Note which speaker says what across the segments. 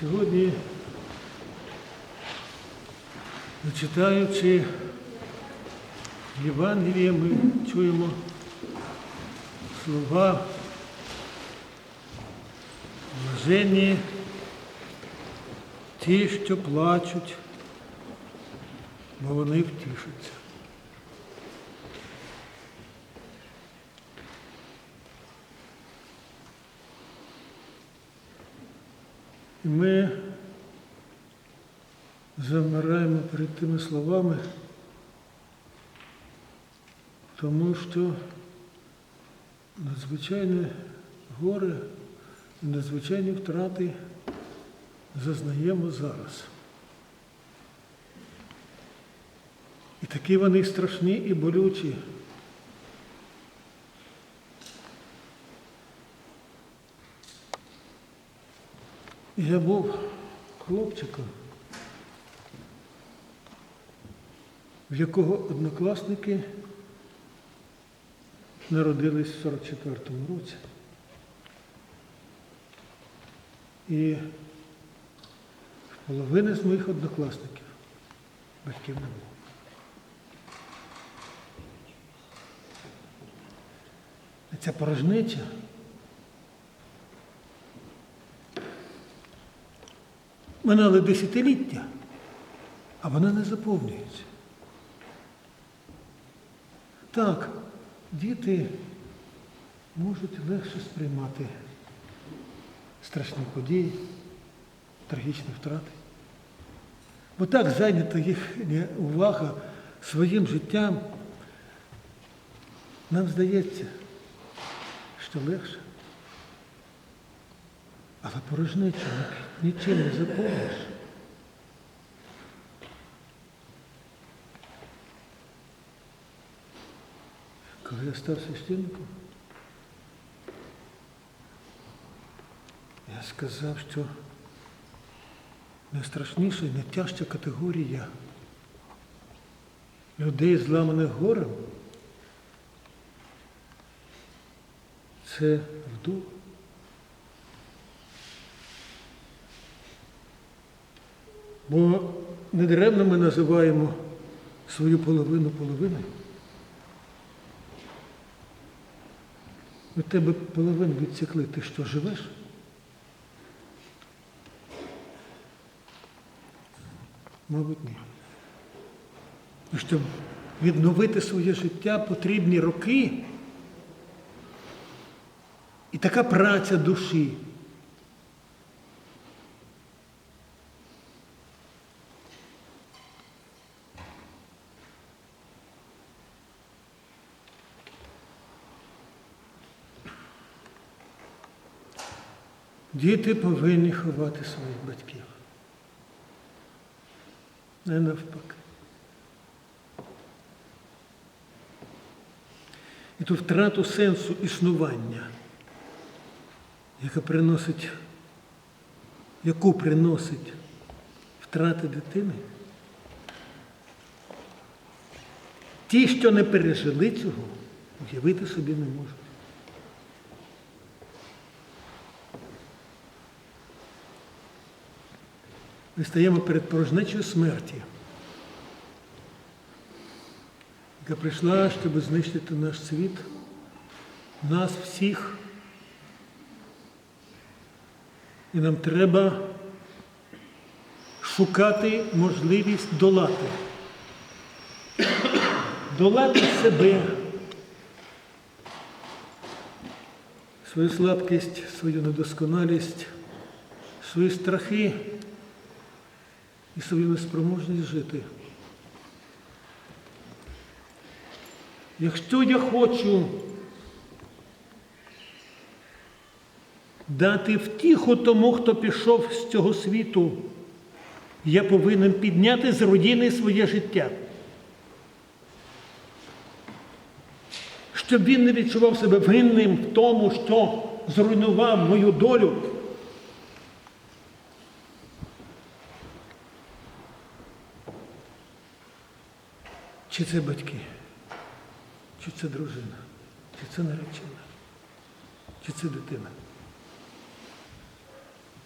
Speaker 1: Сьогодні, читаючи Євангеліє, ми чуємо слова блаженні ті, що плачуть, бо вони втішаться. І ми замираємо перед тими словами, тому що надзвичайне горе і надзвичайні втрати зазнаємо зараз. І такі вони страшні і болючі. Я був хлопчиком, в якого однокласники народились в 44-му році. І половини з моїх однокласників батьків не було. Ця порожнеча минали десятиліття, а вона не заповнюється. Так, діти можуть легше сприймати страшні події, трагічні втрати. Бо так зайнята їхня увага своїм життям, нам здається, що легше. Але порожнечу нічим не заповниш. Коли я став священником, я сказав, що найстрашніша і найтяжча категорія людей, зламаних горем, це вдов. Бо недаремно ми називаємо свою половину половиною. У тебе половину відсікли, ти що живеш? Мабуть, ні. І щоб відновити своє життя, потрібні роки і така праця душі. Діти повинні ховати своїх батьків. Не навпаки. І ту втрату сенсу існування, яка приносить, яку приносить втрата дитини, ті, що не пережили цього, уявити собі не можуть. Ми стаємо перед порожнечою смерті, яка прийшла, щоб знищити наш світ, нас всіх. І нам треба шукати можливість долати. Долати себе, свою слабкість, свою недосконалість, свої страхи і свою неспроможність жити. Якщо я хочу дати втіху тому, хто пішов з цього світу, я повинен підняти з руїни своє життя. Щоб він не відчував себе винним в тому, що зруйнував мою долю. Чи це батьки, чи це дружина, чи це наречена, чи це дитина.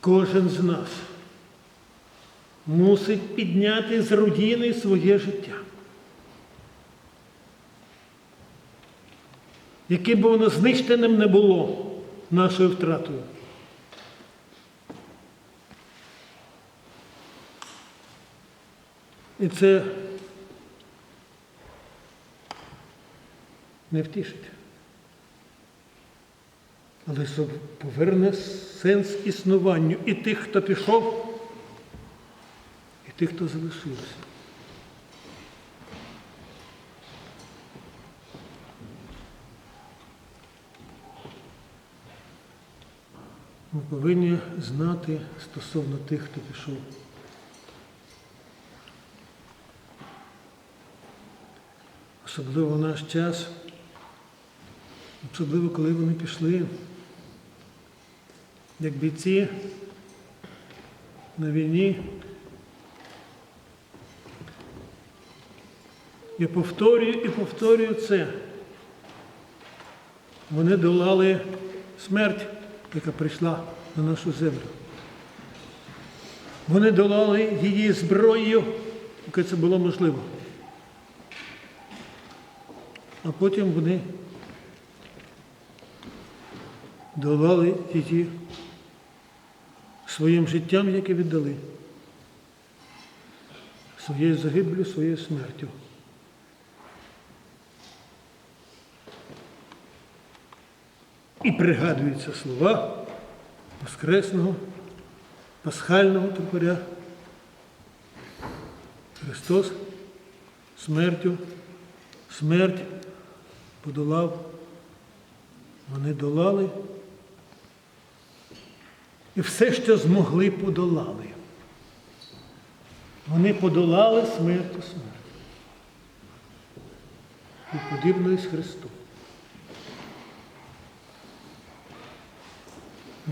Speaker 1: Кожен з нас мусить підняти з руїни своє життя. Яким би воно знищеним не було нашою втратою. І це не втішить. Але поверне сенс існуванню і тих, хто пішов, і тих, хто залишився. Ми повинні знати стосовно тих, хто пішов. Особливо в наш час, особливо коли вони пішли, як бійці на війні. Я повторюю і повторюю це. Вони долали смерть, яка прийшла на нашу землю. Вони долали її зброєю, поки це було можливо. А потім вони долали її своїм життям, яке віддали, своєю загиблю, своєю смертю. І пригадуються слова Воскресного, Пасхального тропаря. Христос смертю, смерть подолав. Вони долали. І все, що змогли, подолали. Вони подолали смерть у смерть. І подібною Христу.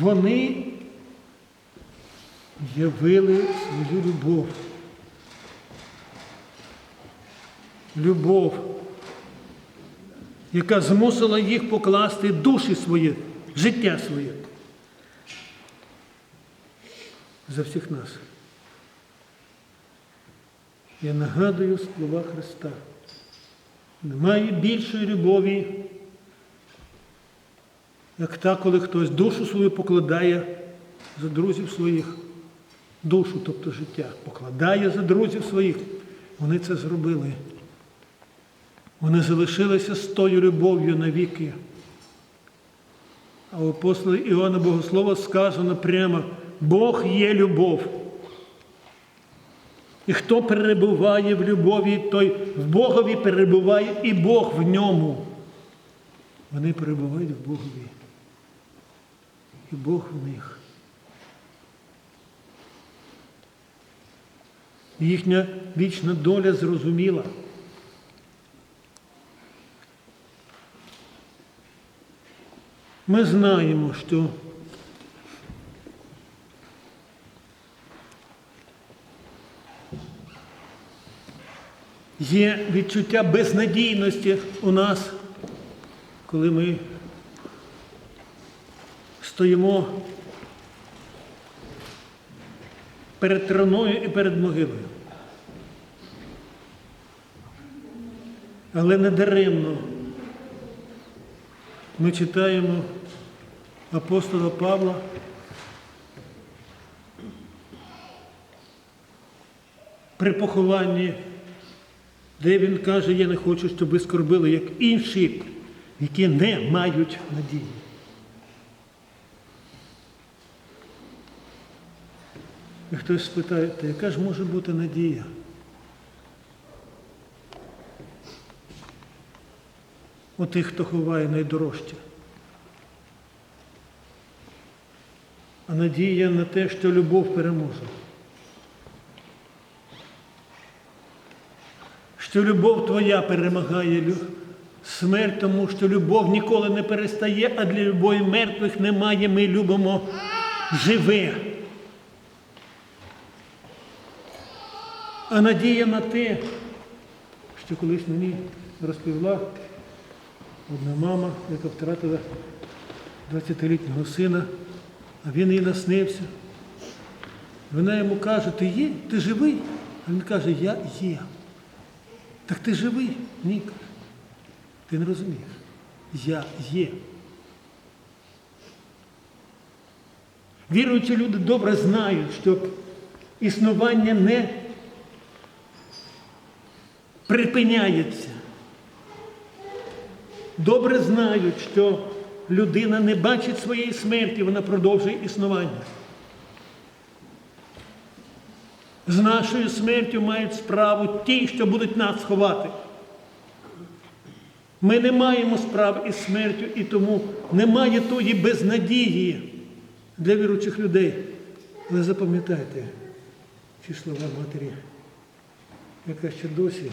Speaker 1: Вони явили свою любов. Любов, яка змусила їх покласти душі свої, життя своє за всіх нас. Я нагадую слова Христа. Немає більшої любові, як та, коли хтось душу свою покладає за друзів своїх, душу, тобто життя, покладає за друзів своїх. Вони це зробили. Вони залишилися з тою любов'ю навіки. А у апостола Іоанна Богослова сказано прямо, Бог є любов. І хто перебуває в любові, той в Богові перебуває і Бог в ньому. Вони перебувають в Богові. І Бог в них. Їхня вічна доля зрозуміла. Ми знаємо, що є відчуття безнадійності у нас, коли ми стоїмо перед троною і перед могилою. Але не даремно ми читаємо апостола Павла. При похованні, де він каже, я не хочу, щоб ви скорбили, як інші, які не мають надії. І хтось спитає, та яка ж може бути надія? У тих, хто ховає найдорожче. А надія на те, що любов переможе. Що любов твоя перемагає смерть, тому що любов ніколи не перестає, а для любові мертвих немає. Ми любимо живе. А надія на те, що колись мені розповіла одна мама, яка втратила 20-літнього сина, а він їй наснився. Вона йому каже, ти є? Ти живий? А він каже, я є. Так ти живий? Ні. Ти не розумієш. Я є. Віруючі люди добре знають, що існування не припиняється. Добре знають, що людина не бачить своєї смерті, вона продовжує існування. З нашою смертю мають справу ті, що будуть нас ховати. Ми не маємо справ із смертю, і тому немає тої безнадії для віруючих людей. Але запам'ятайте ці слова матері, яка ще досі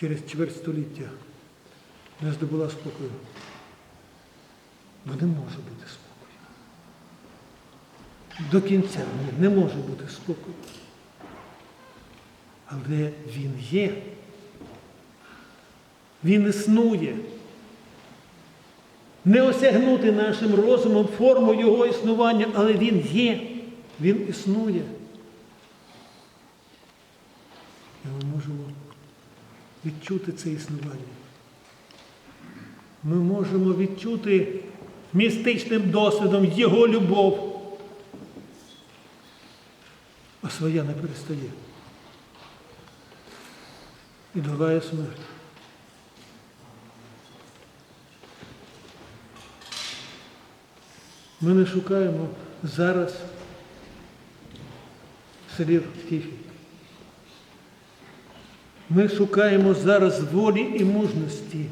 Speaker 1: через чверть століття не здобула спокою. Бо не може бути спокою. До кінця ні, не може бути спокою. Але він є. Він існує. Не осягнути нашим розумом форму його існування, але він є. Він існує. І ми можемо відчути це існування. Ми можемо відчути містичним досвідом Його любов. А своя не перестає. І долає смерть. Ми не шукаємо зараз слів втіхи. Ми шукаємо зараз волі і мужності